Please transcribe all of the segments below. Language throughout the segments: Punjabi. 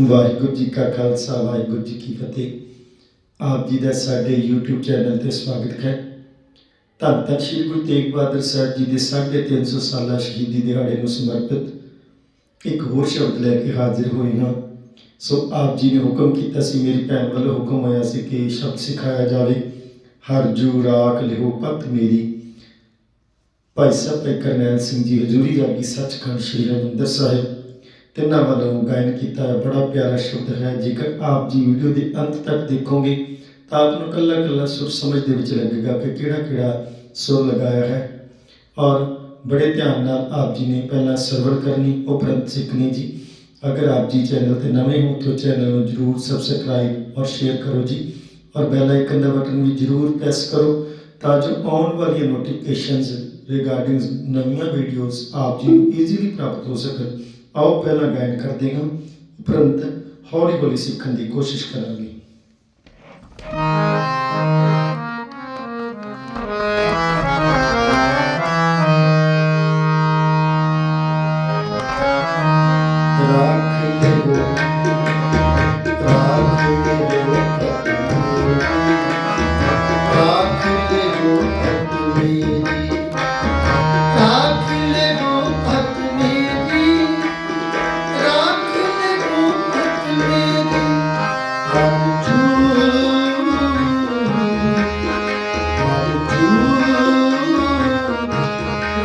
ਵਾਹਿਗੁਰੂ ਜੀ ਕਾ ਖਾਲਸਾ, ਵਾਹਿਗੁਰੂ ਜੀ ਕੀ ਫਤਿਹ। ਆਪ ਜੀ ਦਾ ਸਾਡੇ YouTube ਚੈਨਲ ਤੇ ਸਵਾਗਤ ਹੈ। ਧੰਨ ਧੰਨ ਸ਼੍ਰੀ ਗੁਰੂ ਤੇਗ ਬਹਾਦਰ ਸਾਹਿਬ ਜੀ ਦੇ 350 ਸਾਲਾ ਸ਼ਹੀਦੀ ਦਿਹਾੜੇ ਨੂੰ ਸਮਰਪਿਤ ਇੱਕ ਹੋਰ ਸ਼ਬਦ ਲੈ ਕੇ ਹਾਜ਼ਰ ਹੋਏ ਹਾਂ। ਸੋ ਆਪ ਜੀ ਨੇ ਹੁਕਮ ਕੀਤਾ ਸੀ, ਮੇਰੀ ਭੈਣ ਵੱਲੋਂ ਹੁਕਮ ਹੋਇਆ ਸੀ ਕਿ ਸ਼ਬਦ ਸਿਖਾਇਆ ਜਾਵੇ, ਹਰ ਜੂ ਰਾਖ ਲਿਓ ਪਤ ਮੇਰੀ। ਭਾਈ ਸਾਹਿਬ, ਭਾਈ ਕਰਨੈਲ ਸਿੰਘ ਜੀ, ਹਜ਼ੂਰੀ ਰਾਗੀ ਸੱਚਖੰਡ ਸ਼੍ਰੀ ਹਰਿਮੰਦਰ ਸਾਹਿਬ। ਤਿੰਨਾਂ ਵੱਲੋਂ ਗਾਇਨ ਕੀਤਾ ਹੈ ਬੜਾ ਪਿਆਰਾ ਸ਼ਬਦ ਹੈ। ਜੇਕਰ ਆਪ ਜੀ ਵੀਡੀਓ ਦੇ ਅੰਤ ਤੱਕ ਦੇਖੋਗੇ, ਤਾਂ ਆਪ ਨੂੰ ਕੱਲਾ ਕੱਲਾ ਸੁਰ ਸਮਝ ਦੇ ਵਿੱਚ ਲੱਗੇਗਾ ਕਿ ਕਿਹੜਾ ਕਿਹੜਾ ਸੁਰ ਲਗਾਇਆ ਹੈ। ਔਰ ਬੜੇ ਧਿਆਨ ਨਾਲ ਆਪ ਜੀ ਨੇ ਪਹਿਲਾਂ ਸਰਵਰ ਕਰਨੀ ਉਪਰੰਤ ਸਿੱਖਣੀ ਜੀ। ਅਗਰ ਆਪ ਜੀ ਚੈਨਲ ਤੇ ਨਵੇਂ ਹੋ ਤਾਂ ਚੈਨਲ ਨੂੰ ਜਰੂਰ ਸਬਸਕ੍ਰਾਈਬ ਔਰ ਸ਼ੇਅਰ ਕਰੋ ਜੀ। ਔਰ ਬੈਲ ਆਈਕਨ ਦਾ ਬਟਨ ਵੀ ਜਰੂਰ ਪ੍ਰੈਸ ਕਰੋ, ਤਾਂ ਜੋ ਆਉਣ ਵਾਲੀਆਂ ਨੋਟੀਫਿਕੇਸ਼ਨਸ ਰਿਗਾਰਡਿੰਗ ਨਵੀਆਂ ਵੀਡੀਓਜ਼ ਆਪ ਜੀ ਨੂੰ ਈਜ਼ੀਲੀ ਪ੍ਰਾਪਤ ਹੋ ਸਕਣ। ਆਓ ਪਹਿਲਾਂ ਗਾਇਨ ਕਰਦੇ ਹਾਂ ਉਪਰੰਤ ਹੌਲੀ ਹੌਲੀ ਸਿੱਖਣ ਦੀ ਕੋਸ਼ਿਸ਼ ਕਰਾਂਗੇ।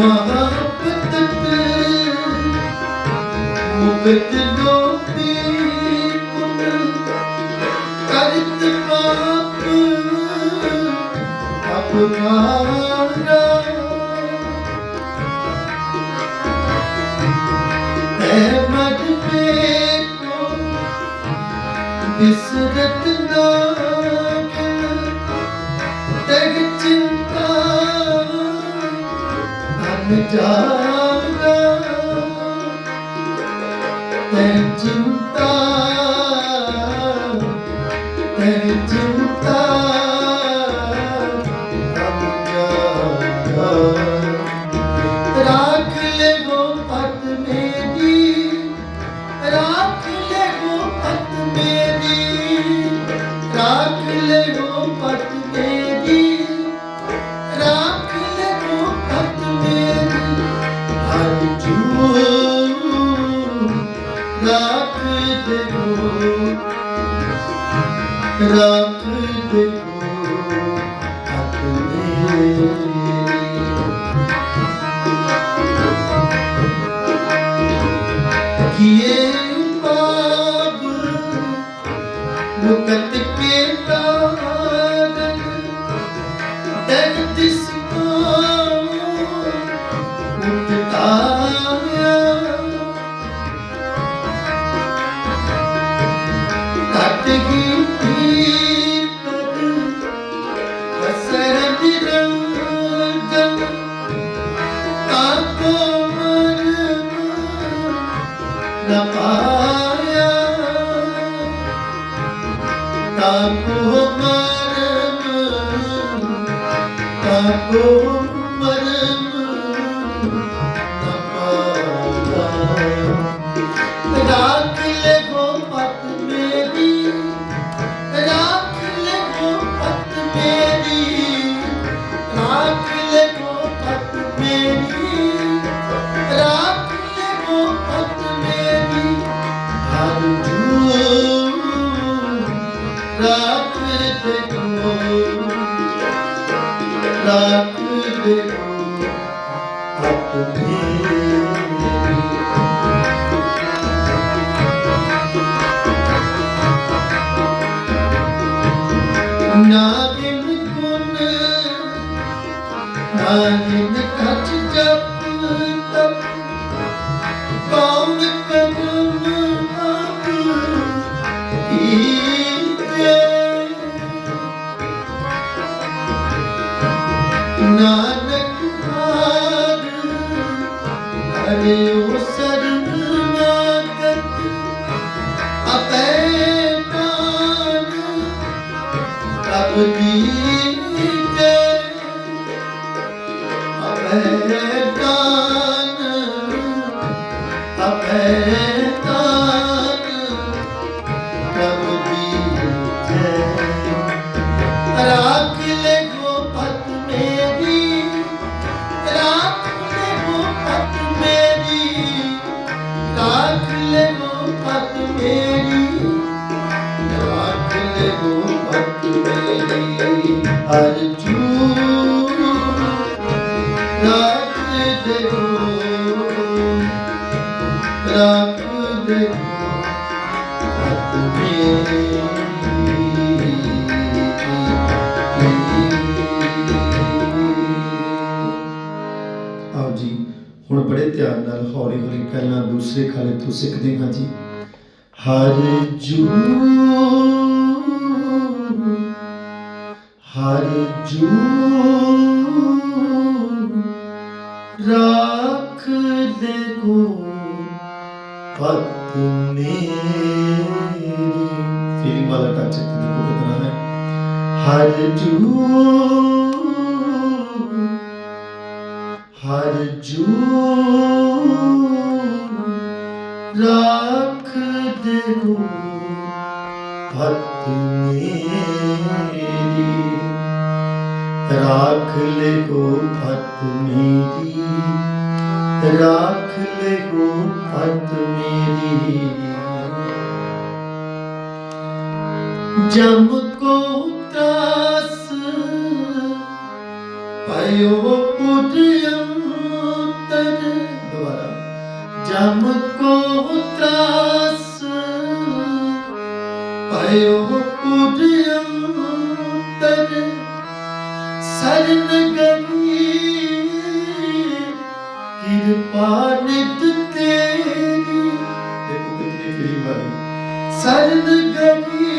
ਮਹਾਪਤਤ ਅਨ ਜਾਗਾ ਨਾਗਿਨ ਕੁਨ ਨਾਗਿਨ ਕਚ ਜਪ ਤਪ ਕੌਣ ਕਦਮ ਆਪ ਕੀਤੇ? ਨਾ ਹਰਿ ਰਾਖ ਦੇ ਗੋਪਤ ਮੇਰੀ ਆਓ ਜੀ, ਹੁਣ ਬੜੇ ਧਿਆਨ ਨਾਲ ਹੌਲੀ ਹੌਲੀ ਪਹਿਲਾਂ ਦੂਸਰੇ ਖਾਲੇ ਤੋਂ ਸਿੱਖਦੇ ਹਾਂ ਜੀ। ਹਰ ਜੂ ਹਰ ਜੂ ਰੱਖ ਦੇ ਕੋ ਪਤ ਮੇਰੀ ਫੀਲਿੰਗ ਵਾਲਾ ਟੱਚ ਦੇਖੋ ਕਿਤਨਾ ਹੈ ਹਰ ਜੂ ਹਰ ਜੂ ਰੱਖ ਦੇਹੋ ਭਗਤ ਮੇਰੀ ਰੱਖ ਲੈ ਕੋ ਭਗਤ ਮੇਰੀ ਰੱਖ ਲੈ ਕੋ ਭਗਤ ਮੇਰੀ। ਜਮ ਕੋ ਤਾਸ ਪਇਓ ਉਦਯੰ ਤਰ ਦੁਬਾਰਾ। ਜਮ ਕੋ ਤਰਾਸ ਪਇਓ ਉਦਯੰ ਤਰ ਸਰਨ ਗਈ ਕਿਰਪਾ ਨਿਤ ਤੇਰੀ। ਦੇਖੋ ਕਿਤਨੀ ਫੀਲਿੰਗ ਵਾਲੀ ਸਰਨ ਗਈ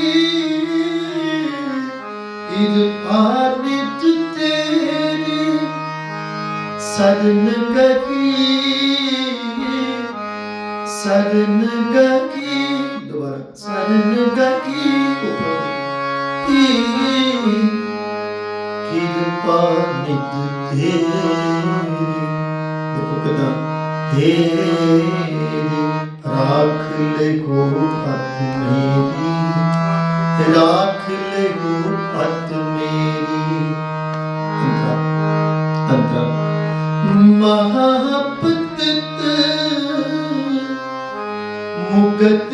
ਕਿਰਪਾ ਨਿਤ ਤੇਰੀ। ਸਰਨ ਗਈ ਸਰਨ ਗਈ ਦੁਬਾਰਾ। ਸਰਨ ਗਈ ਉਪਰ। ਕਿਰਪਾ ਨਿਤ ਤੇਰੀ। ਦੇਖੋ ਤੇਰੀ ਰਾਖ ਲੈ ਕੋ ਪਤ ਮੇਰੀ। ਰਾਖ ਲੈ ਕੋ ਪਤ ਮੇਰੀ। ਅੰਤਰਾ ਅੰਤਰਾ ਮਹਾਪਤਿਤ ਮੁਗਤ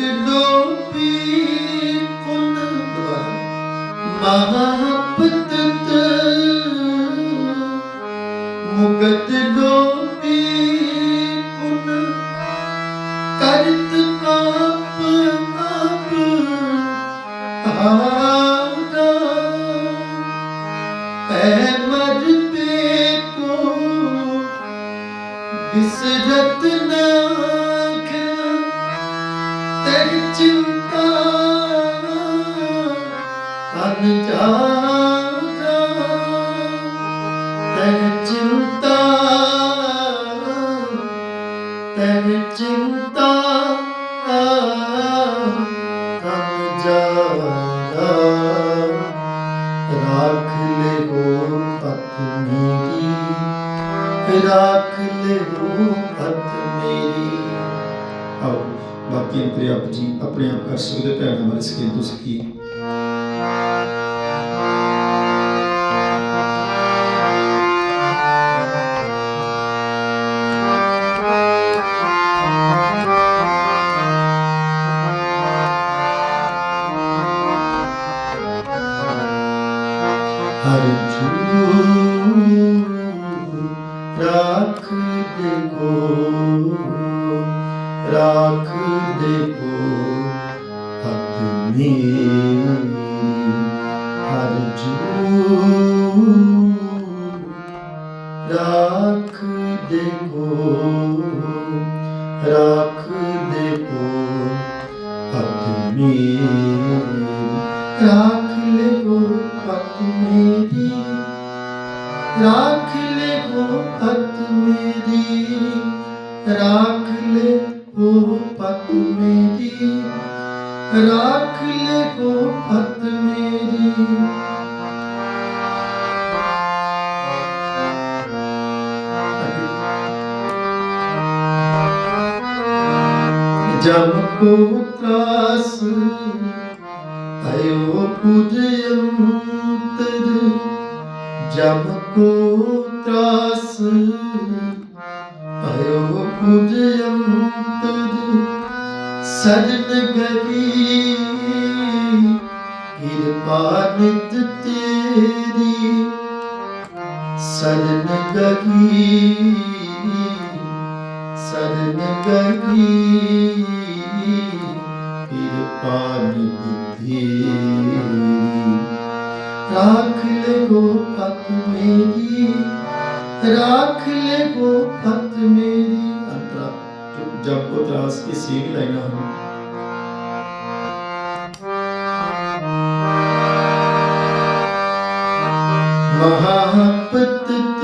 ਜੀ ਆਪਣੇ ਆਪ ਕਰ ਸਕਦੇ ਹੋ, ਭੈਣਾਂ ਵਾਲੇ ਸਕੇਲ ਤੋਂ ਸਿੱਖੀ ਹਰ ਜੂ ਰਾਖ ਦੇ ਕੋ ਰਾਖ ਦੇ ਕੋ ਪਤ ਮੇਰੀ ਹਰ ਜੂ ਰਾਖ ਦੇਖੋ ਰਾਖ ਦੇਖੋ ਰਾਖ ਲੇਗੋ ਪਤ ਮੇਰੀ। ਮੇਰੀ ਜਮ ਕੋ ਤਰਾਸ ਅਯੋ ਪੁਜਯੰਤਰ ਜਮ ਕੋ ਤਰਾਸ ਅਯੋ ਪੁਜਯੰਤਰ ਸਰਨ ਗਰੀ ਕਿਰਪਾ ਰਾਖ ਲੈ ਗੋ ਪਤ ਮੇਰੀ ਰਾਖ ਲੈ ਗੋ ਪਤ ਮੇਰੀ ਅੰਤਰਾ ਜਬ ਕੋ ਤਰਾਸ ਇਹ ਸੇਕ ਲਾਈਨਾਂ ਹਨ। ਮਹਾਪਤਿਤ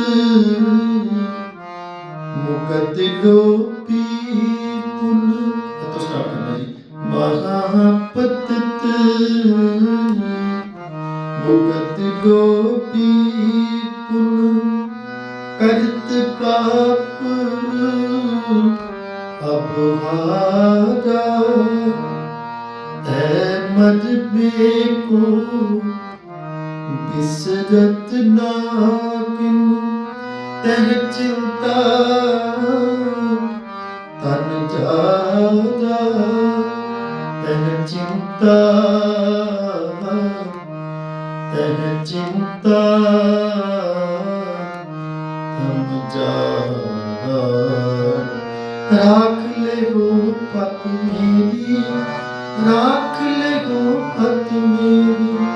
ਮੁਕਤ ਲੋਪੀ ਪੁਨ ਤੋਂ ਸਟਾਰਟ ਕਰਨਾ ਜੀ। ਮਹਾਪਤਿਤ। ਮੁਕਤ ਲੋਪੀ ਪੁਨ ਕਰਤ ਪਾਪ ਅਬਹਾਰਾ ਐ ਮਦ ਬੇਕੋ। ਬਿਸਰਤ ਨਾਕਿਨ ਤਹ ਚਿੰਤਾ ਤਨ ਜਾਦਾ ਤਹ ਚਿੰਤਾ ਤਹ ਚਿੰਤਾ ਤਨ ਜਾਦਾ ਰਾਖ ਲੈ ਗੋ ਪਤ ਮੇਰੀ, ਰਾਖ ਲੈ ਗੋ ਪਤ ਮੇਰੀ।